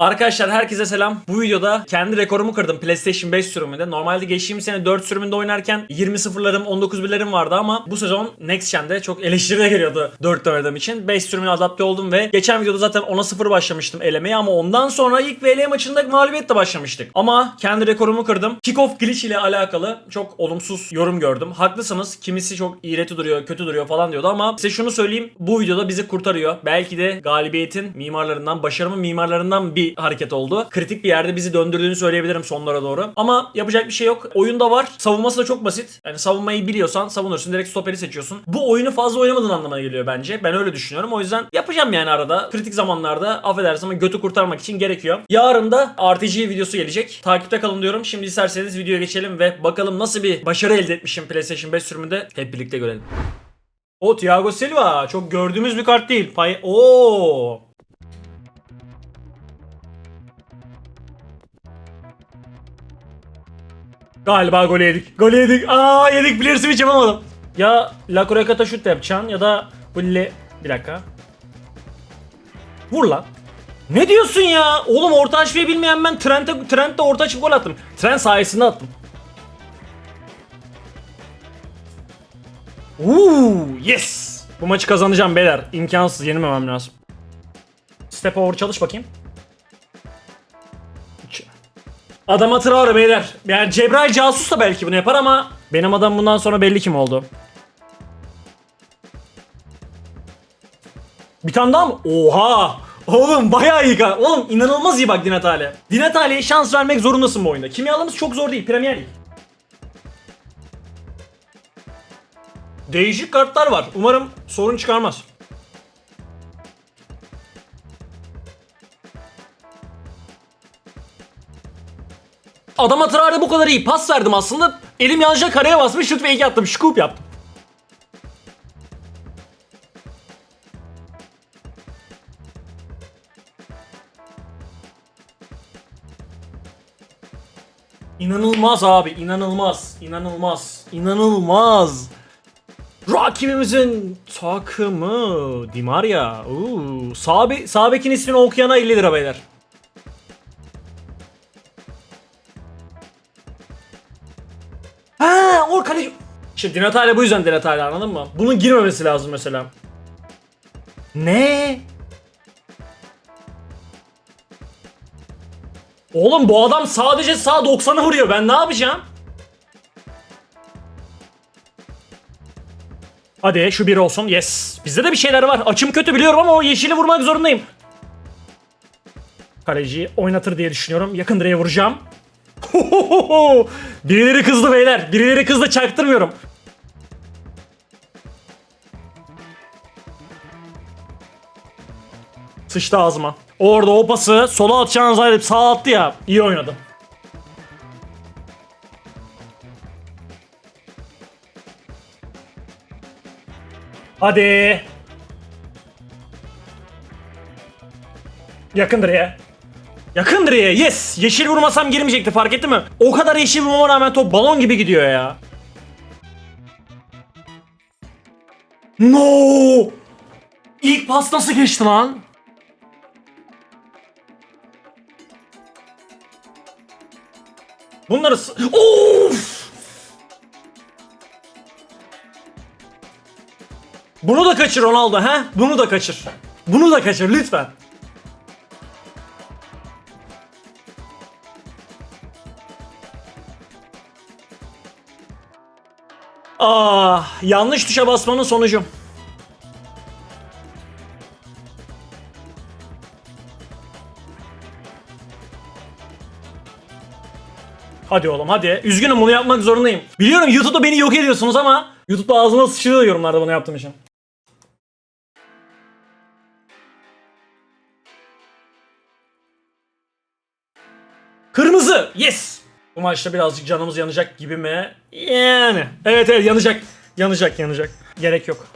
Arkadaşlar herkese selam. Bu videoda kendi rekorumu kırdım PlayStation 5 sürümünde. Normalde geçtiğimiz sene 4 sürümünde oynarken 20 sıfırlarım 19 birlerim vardı ama bu sezon Next Gen'de çok eleştiri de geliyordu 4 oynadığım için. 5 sürümüne adapte oldum ve geçen videoda zaten 10'a 0 başlamıştım elemeye ama ondan sonra ilk VL maçında mağlubiyetle başlamıştık. Ama kendi rekorumu kırdım. Kickoff glitch ile alakalı çok olumsuz yorum gördüm. Haklısınız. Kimisi çok iğreti duruyor, kötü duruyor falan diyordu ama size şunu söyleyeyim. Bu videoda bizi kurtarıyor. Belki de galibiyetin mimarlarından, başarımın mimarlarından bir hareket oldu. Kritik bir yerde bizi döndürdüğünü söyleyebilirim sonlara doğru. Ama yapacak bir şey yok. Oyunda var. Savunması da çok basit. Yani savunmayı biliyorsan savunursun. Direkt stoperi seçiyorsun. Bu oyunu fazla oynamadığın anlamına geliyor bence. Ben öyle düşünüyorum. O yüzden yapacağım yani arada. Kritik zamanlarda affedersin ama götü kurtarmak için gerekiyor. Yarın da RPG videosu gelecek. Takipte kalın diyorum. Şimdi isterseniz videoya geçelim ve bakalım nasıl bir başarı elde etmişim PlayStation 5 sürümünde. Hep birlikte görelim. O Thiago Silva. Çok gördüğümüz bir kart değil. Pay Oo. Galiba gol yedik. Gol yedik. Aa yedik player switch yapamadım. Ya La Kurekata şut yapacaksın ya da bu le... Bir dakika. Vur lan. Ne diyorsun ya? Oğlum orta açmayı bilmeyen ben Trent'e Trent'te orta açıp gol attım. Trent sayesinde attım. Uuu yes. Bu maçı kazanacağım beyler. İmkansız yenilmemem lazım. Step over çalış bakayım. Adama Traore beyler. Yani Cebrail casus da belki bunu yapar ama benim adam bundan sonra belli kim oldu. Bir tane daha mı? Oha! Oğlum bayağı iyi. ka- Oğlum inanılmaz iyi bak Dinatale. Dinatale'ye şans vermek zorundasın bu oyunda. Kimyalımız çok zor değil. Premier Lig. Değişik kartlar var. Umarım sorun çıkarmaz. Adama Traore bu kadar iyi pas verdim aslında. Elim yanlışa kareye basmış şut iki attım. Scoop yaptım. İnanılmaz abi, inanılmaz, inanılmaz, inanılmaz. Rakibimizin takımı Di Maria. Oo, sağ, be- sağ bekin ismini okuyana 50 lira beyler. Ha, o kaleci. İşte Di Natale bu yüzden Di Natale anladın mı? Bunun girmemesi lazım mesela. Ne? Oğlum bu adam sadece sağ 90'ı vuruyor. Ben ne yapacağım? Hadi şu bir olsun. Yes. Bizde de bir şeyler var. Açım kötü biliyorum ama o yeşili vurmak zorundayım. Kaleciyi oynatır diye düşünüyorum. Yakın direğe vuracağım. Birileri kızdı beyler. Birileri kızdı çaktırmıyorum. Sıçtı ağzıma. Orada o pası sola atacağını zannedip sağa attı ya. İyi oynadı. Hadi. Yakın direğe. Yakın direğe. Yes. Yeşil vurmasam girmeyecekti fark etti mi? O kadar yeşil vurmama rağmen top balon gibi gidiyor ya. No. İlk pas nasıl geçti lan? Bunları Of! Bunu da kaçır Ronaldo ha? Bunu da kaçır. Bunu da kaçır lütfen. Ah, yanlış tuşa basmanın sonucu. Hadi oğlum hadi. Üzgünüm bunu yapmak zorundayım. Biliyorum YouTube'da beni yok ediyorsunuz ama YouTube'da ağzıma sıçrıyor yorumlarda bunu yaptığım için. Bu maçta birazcık canımız yanacak gibi mi? Yani. Evet evet yanacak. Yanacak yanacak. Gerek yok.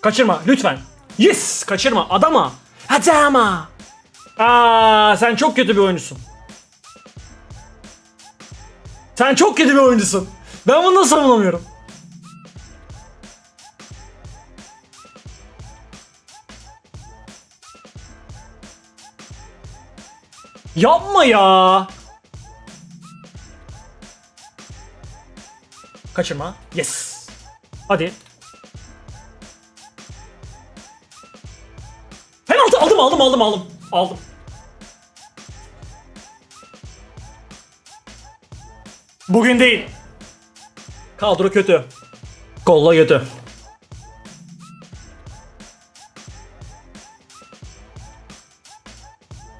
Kaçırma lütfen. Yes! Kaçırma adama. Hadi ama. Aa, sen çok kötü bir oyuncusun. Sen çok kötü bir oyuncusun. Ben bunu nasıl savunamıyorum? Yapma ya. Kaçırma. Yes. Hadi. Penaltı aldım aldım aldım aldım. Aldım. Bugün değil. Kadro kötü. Kolla kötü.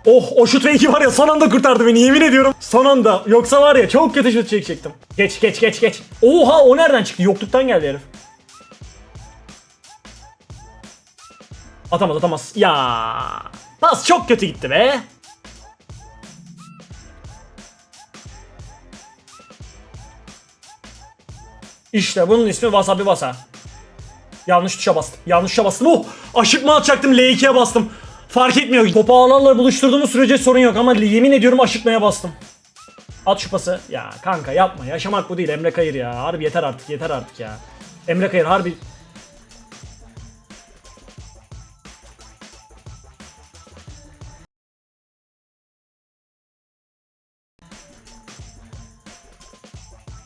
Oh o şut ve iki var ya son anda kurtardı beni yemin ediyorum. Son anda. Yoksa var ya çok kötü şut çekecektim. Geç geç geç geç. Oha o nereden çıktı? Yokluktan geldi herif. Atamaz atamaz. Ya Pas çok kötü gitti be. İşte bunun ismi wasabi wasa. Yanlış tuşa bastım. Yanlış tuşa bastım. Oh! Aşık mı atacaktım? L2'ye bastım. Fark etmiyor. Topu ağlarla buluşturduğumuz sürece sorun yok ama yemin ediyorum aşıkmaya bastım. At şu pası. Ya kanka yapma. Yaşamak bu değil. Emre Kayır ya. Harbi yeter artık. Yeter artık ya. Emre Kayır harbi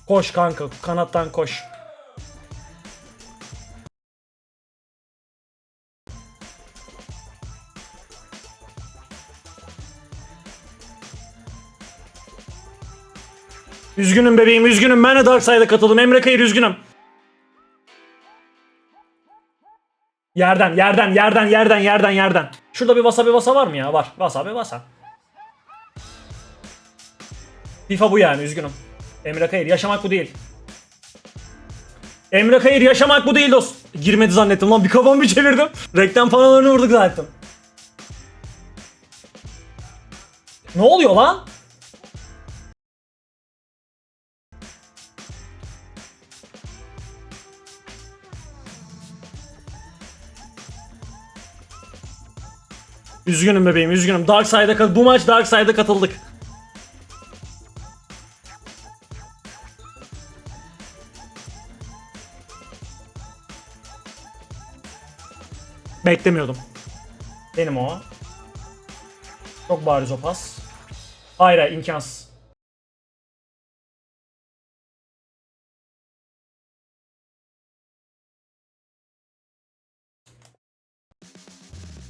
Koş kanka. Kanattan koş. Üzgünüm bebeğim üzgünüm. Ben de Dark Side'a katıldım. Emre Kayır üzgünüm. Yerden, yerden, yerden, yerden, yerden, yerden. Şurada bir wasabi vasa var mı ya? Var. Wasabi vasa. FIFA bu yani üzgünüm. Emre Kayır yaşamak bu değil. Emre Kayır yaşamak bu değil dost. Girmedi zannettim lan bir kafamı bir çevirdim. Reklam panolarını vurduk zaten. Ne oluyor lan? Üzgünüm bebeğim üzgünüm. Dark Side'a kat- bu maç Dark Side'a katıldık. Beklemiyordum. Benim o. Çok bariz o pas. Hayır hayır imkansız.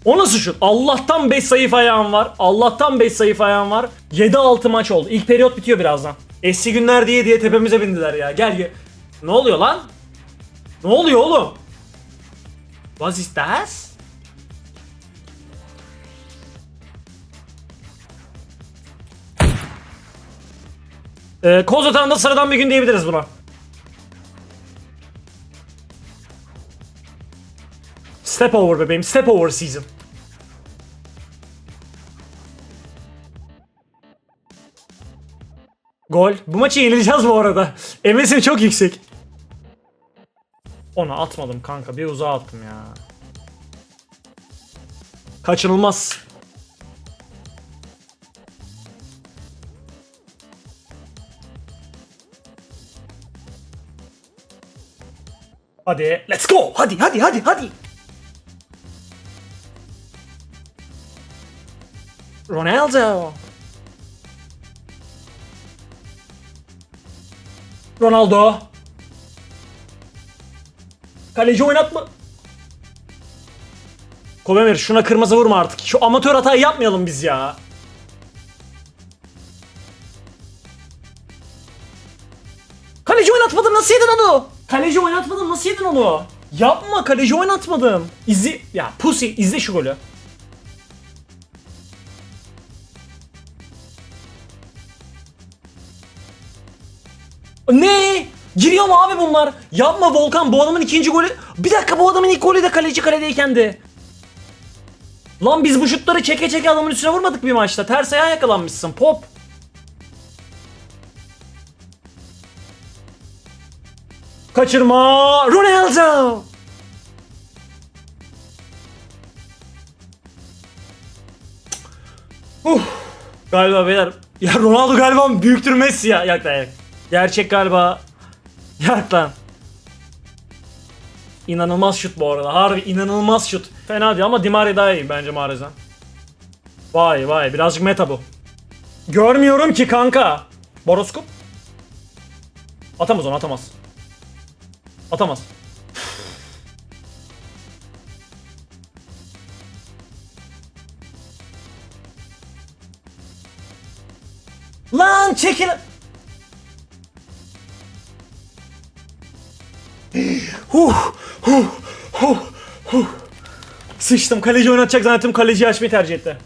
O nasıl şut? Allah'tan 5 zayıf ayağım var. Allah'tan 5 zayıf ayağım var. 7-6 maç oldu. İlk periyot bitiyor birazdan. Eski günler diye diye tepemize bindiler ya. Gel gel. Ne oluyor lan? Ne oluyor oğlum? Was ist das? Ee, Koz Otağı'nda sıradan bir gün diyebiliriz buna. Step over bebeğim, step over season. Gol. Bu maçı yenileceğiz bu arada. MS'im çok yüksek. Onu atmadım kanka. Bir uzağa attım ya. Kaçınılmaz. Hadi. Let's go. Hadi hadi hadi hadi. Ronaldo. Ronaldo. Kaleci oynatma. Kovemir şuna kırmızı vurma artık. Şu amatör hatayı yapmayalım biz ya. Kaleci oynatmadım nasıl yedin onu? Kaleci oynatmadım nasıl yedin onu? Yapma kaleci oynatmadım. İzle ya pussy izle şu golü. Ne? Giriyor mu abi bunlar? Yapma Volkan bu adamın ikinci golü. Bir dakika bu adamın ilk golü de kaleci kaledeyken de. Lan biz bu şutları çeke çeke adamın üstüne vurmadık bir maçta. Ters ayağa yakalanmışsın pop. Kaçırma Ronaldo. Uh, galiba beyler. Ya Ronaldo galiba büyüktür Messi ya. Yak yak. Gerçek galiba. Yak lan. İnanılmaz şut bu arada. Harbi inanılmaz şut. Fena değil ama Di Maria daha iyi bence Mahrez'den. Vay vay birazcık meta bu. Görmüyorum ki kanka. Boroskop. Atamaz onu atamaz. Atamaz. Lan çekil. Huh, huh, huh, huh. Sıçtım. Kaleci oynatacak zannettim. Kaleciyi açmayı tercih etti.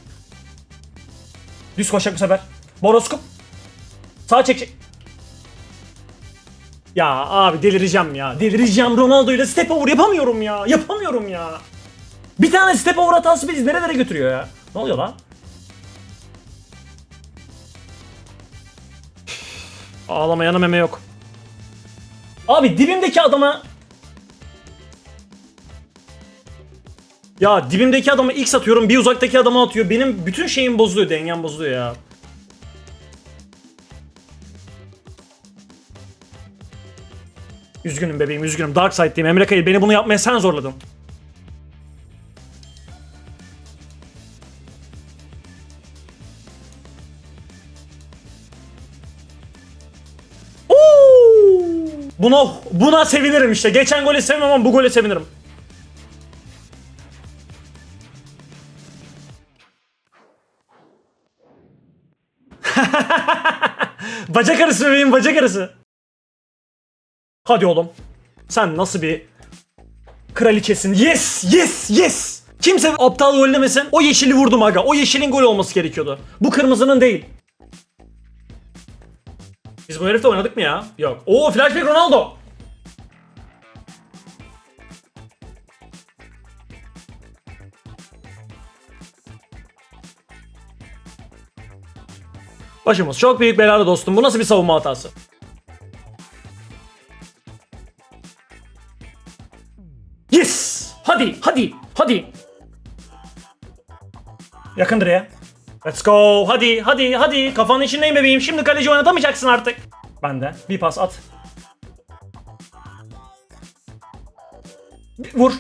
Düz koşacak bu sefer. Boroskop. Sağ çek. çek. Ya abi delireceğim ya. Delireceğim. Ronaldo ile step over yapamıyorum ya. Yapamıyorum ya. Bir tane step over hatası bizi nerelere götürüyor ya? Ne oluyor lan? Ağlamayana meme yok. Abi dibimdeki adama Ya dibimdeki adama X atıyorum, bir uzaktaki adama atıyor. Benim bütün şeyim bozuluyor, dengem bozuluyor ya. Üzgünüm bebeğim, üzgünüm. Dark Side'deyim. Emre Kayı beni bunu yapmaya sen zorladın. Buna buna sevinirim işte. Geçen gole sevmem ama bu gole sevinirim. Bacak arası bebeğim bacak arası. Hadi oğlum. Sen nasıl bir kraliçesin? Yes! Yes! Yes! Kimse aptal gol demesin. O yeşili vurdum aga. O yeşilin gol olması gerekiyordu. Bu kırmızının değil. Biz bu herifle oynadık mı ya? Yok. Oo flashback Ronaldo. Başımız çok büyük belada dostum. Bu nasıl bir savunma hatası? Yes! Hadi, hadi, hadi. Yakın direğe. Let's go. Hadi, hadi, hadi. Kafanın içindeyim bebeğim. Şimdi kaleci oynatamayacaksın artık. Ben de. Bir pas at. Bir Vur.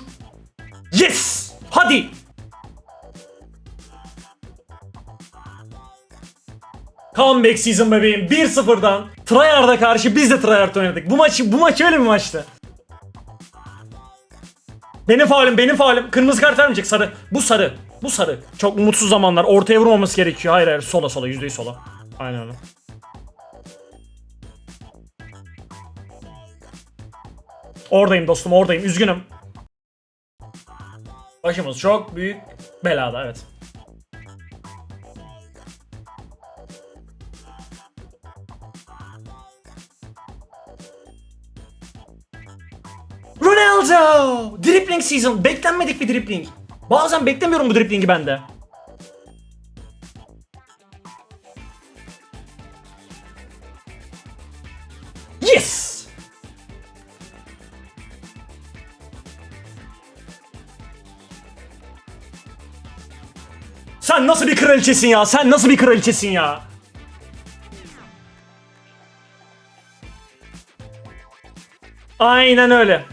Yes! Hadi. Comeback season bebeğim 1-0'dan Tryhard'a karşı biz de Tryhard oynadık. Bu maçı bu maç öyle bir maçtı. Benim faulim, benim faulim. Kırmızı kart vermeyecek sarı. Bu sarı. Bu sarı. Çok mutsuz zamanlar. Ortaya vurmaması gerekiyor. Hayır hayır sola sola yüzde yüz sola. Aynen öyle. Oradayım dostum oradayım. Üzgünüm. Başımız çok büyük belada evet. Ronaldo! Dribbling season. Beklenmedik bir dribbling. Bazen beklemiyorum bu driblingi bende. Yes! Sen nasıl bir kraliçesin ya? Sen nasıl bir kraliçesin ya? Aynen öyle.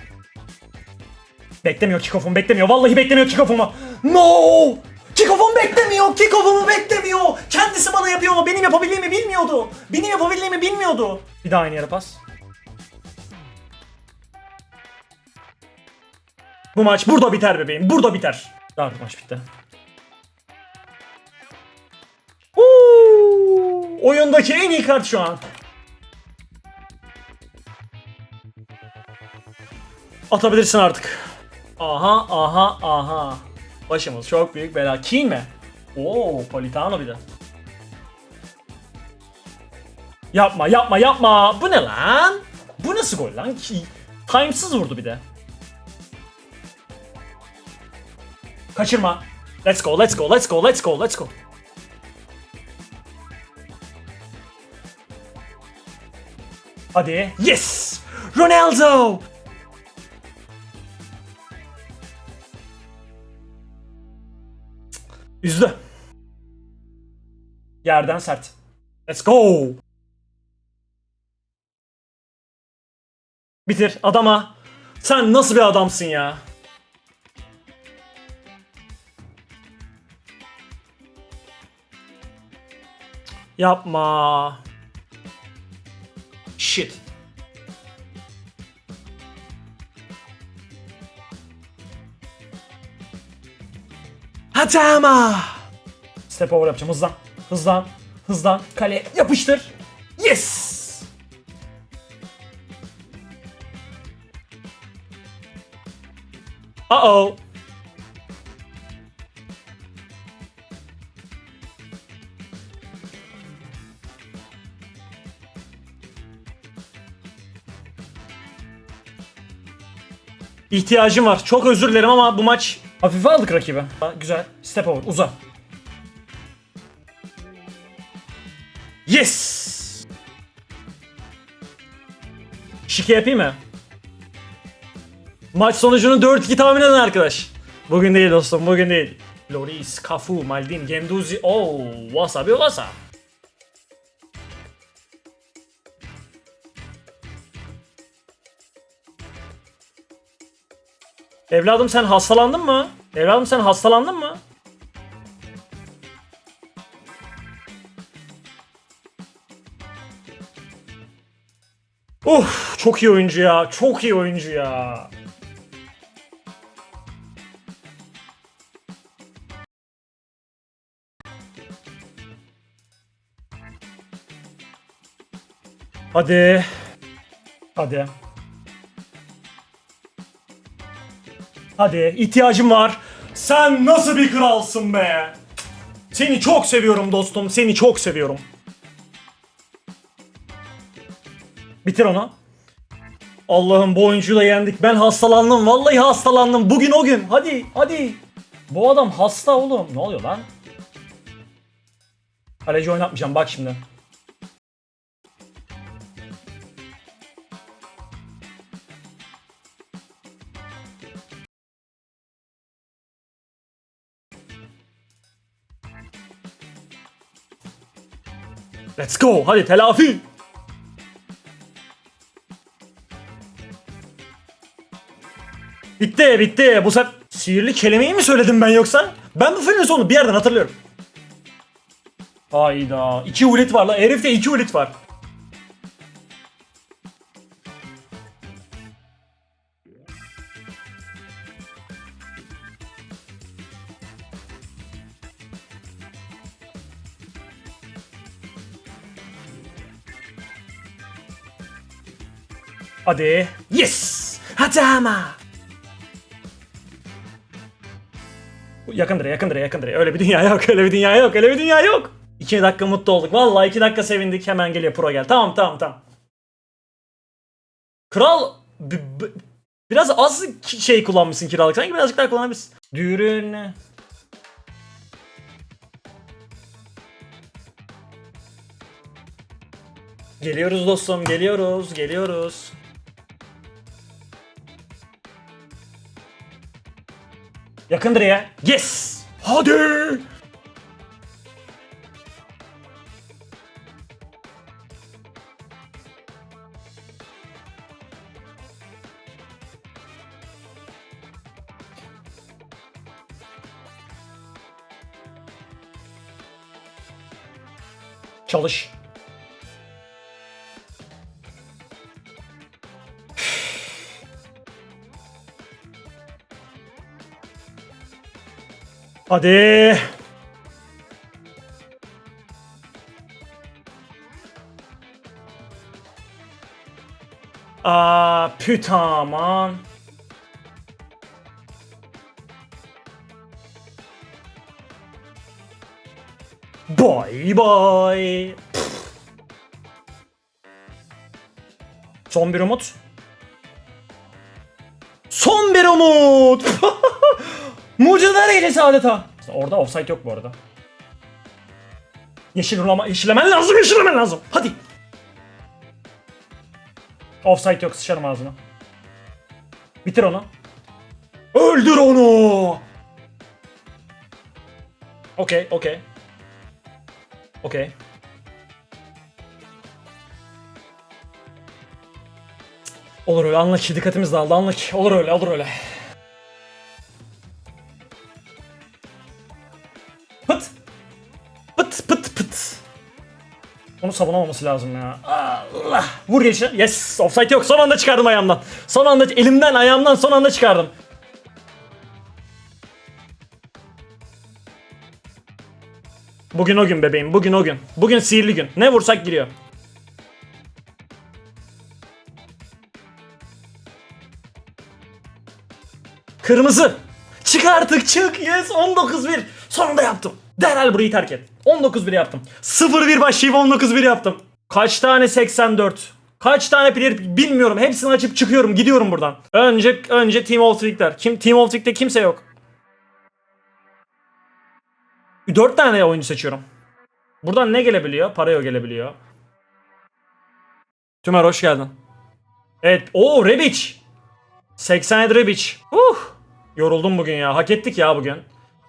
Beklemiyor kickoff'umu beklemiyor. Vallahi beklemiyor kickoff'umu. No! Kickoff'umu beklemiyor. Kickoff'umu beklemiyor. Kendisi bana yapıyor ama benim yapabildiğimi bilmiyordu. Benim yapabildiğimi bilmiyordu. Bir daha aynı yere pas. Bu maç burada biter bebeğim. Burada biter. Daha maç bitti. Uuu, oyundaki en iyi kart şu an. Atabilirsin artık. Aha aha aha. Başımız çok büyük bela. Keane mi? Oo Politano bir de. Yapma yapma yapma. Bu ne lan? Bu nasıl gol lan? Ki timesız vurdu bir de. Kaçırma. Let's go, let's go, let's go, let's go, let's go. Hadi. Yes! Ronaldo! Üzdü. Yerden sert. Let's go. Bitir adama. Sen nasıl bir adamsın ya? Yapma. Shit. Hadi ama. Step over yapacağım hızlan. Hızlan. Hızlan. Kale yapıştır. Yes. Uh oh. İhtiyacım var. Çok özür dilerim ama bu maç hafife aldık rakibi. Güzel. Step over. Uza. Yes. Şike yapayım mı? Maç sonucunu 4-2 tahmin eden arkadaş. Bugün değil dostum, bugün değil. Loris, Cafu, Maldin, Genduzi, oh, wasabi wasa. Evladım sen hastalandın mı? Evladım sen hastalandın mı? Of çok iyi oyuncu ya. Çok iyi oyuncu ya. Hadi. Hadi. Hadi ihtiyacım var. Sen nasıl bir kralsın be? Seni çok seviyorum dostum. Seni çok seviyorum. Bitir onu. Allah'ım bu oyuncuyu da yendik. Ben hastalandım. Vallahi hastalandım. Bugün o gün. Hadi hadi. Bu adam hasta oğlum. Ne oluyor lan? Kaleci oynatmayacağım bak şimdi. Let's go. Hadi telafi. Bitti bitti. Bu sefer sihirli kelimeyi mi söyledim ben yoksa? Ben bu filmin sonunu bir yerden hatırlıyorum. Hayda. iki ulit var la. Herifte iki ulit var. Hadi. Yes. Hadi ama. Yakın direğe, yakın direğe, yakın direğe. Öyle bir dünya yok, öyle bir dünya yok, öyle bir dünya yok. 2 dakika mutlu olduk. Vallahi 2 dakika sevindik. Hemen geliyor pro gel. Tamam, tamam, tamam. Kral biraz az şey kullanmışsın kiralık. Sanki birazcık daha kullanabilirsin. Düğün. Geliyoruz dostum, geliyoruz, geliyoruz. Yakın direğe. Yes! Hadi! Çalış. Hadi. Aa, püt aman. Bye bye. Son bir umut. Son bir umut. Mucizeler gecesi adeta. Orada offside yok bu arada. Yeşil rulama, yeşillemen lazım, yeşillemen lazım. Hadi. Offside yok, sıçarım ağzına. Bitir onu. Öldür onu. Okey, okey. Okey. Olur öyle anla ki dikkatimiz dağıldı anla ki. Olur öyle olur öyle. Onu savunamaması lazım ya. Allah. Vur geçine. Yes. Offside yok. Son anda çıkardım ayağımdan. Son anda elimden ayağımdan son anda çıkardım. Bugün o gün bebeğim. Bugün o gün. Bugün sihirli gün. Ne vursak giriyor. Kırmızı. Çık artık çık. Yes 19-1. Sonunda yaptım. Derhal burayı terk et. 19-1 yaptım. 0-1 başlayıp 19-1 yaptım. Kaç tane 84? Kaç tane player bilmiyorum. Hepsini açıp çıkıyorum. Gidiyorum buradan. Önce önce Team of Tweak'ler. Kim Team of Tweak'te kimse yok. 4 tane oyuncu seçiyorum. Buradan ne gelebiliyor? Paraya gelebiliyor. Tümer hoş geldin. Evet. Oo Rebic. 87 Rebic. Uh. Yoruldum bugün ya. Hak ettik ya bugün.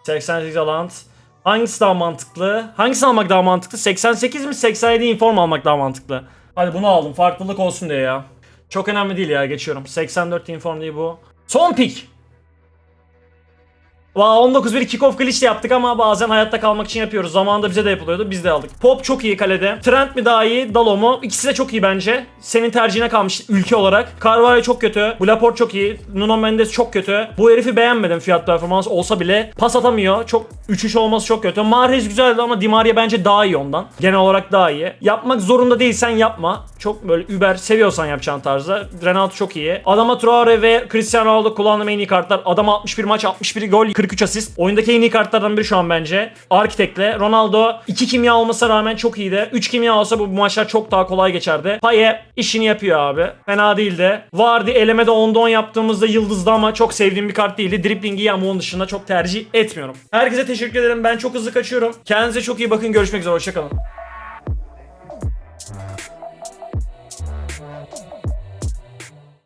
88 Alant. Hangisi daha mantıklı? Hangisini almak daha mantıklı? 88 mi 87 inform almak daha mantıklı? Hadi bunu aldım. Farklılık olsun diye ya. Çok önemli değil ya. Geçiyorum. 84 inform değil bu. Son pick. Vaa 19-1 kickoff glitch de yaptık ama bazen hayatta kalmak için yapıyoruz. Zamanında bize de yapılıyordu. Biz de aldık. Pop çok iyi kalede. Trent mi daha iyi? Dalo mu? İkisi de çok iyi bence. Senin tercihine kalmış ülke olarak. Carvalho çok kötü. Bu Laporte çok iyi. Nuno Mendes çok kötü. Bu herifi beğenmedim fiyat performans olsa bile. Pas atamıyor. Çok 3-3 olması çok kötü. Mahrez güzeldi ama Di Maria bence daha iyi ondan. Genel olarak daha iyi. Yapmak zorunda değilsen yapma. Çok böyle über seviyorsan yapacağın tarzda. Renato çok iyi. Adama Traore ve Cristiano Ronaldo kullandığım en iyi kartlar. Adam 61 maç 61 gol 43 asist. Oyundaki en iyi kartlardan biri şu an bence. Arkitek'le. Ronaldo 2 kimya olmasına rağmen çok iyiydi. 3 kimya olsa bu, maçlar çok daha kolay geçerdi. Paye işini yapıyor abi. Fena değildi. Vardy elemede 10'da 10 yaptığımızda yıldızdı ama çok sevdiğim bir kart değildi. Dribblingi iyi ama onun dışında çok tercih etmiyorum. Herkese teşekkür ederim. Ben çok hızlı kaçıyorum. Kendinize çok iyi bakın. Görüşmek üzere. Hoşçakalın.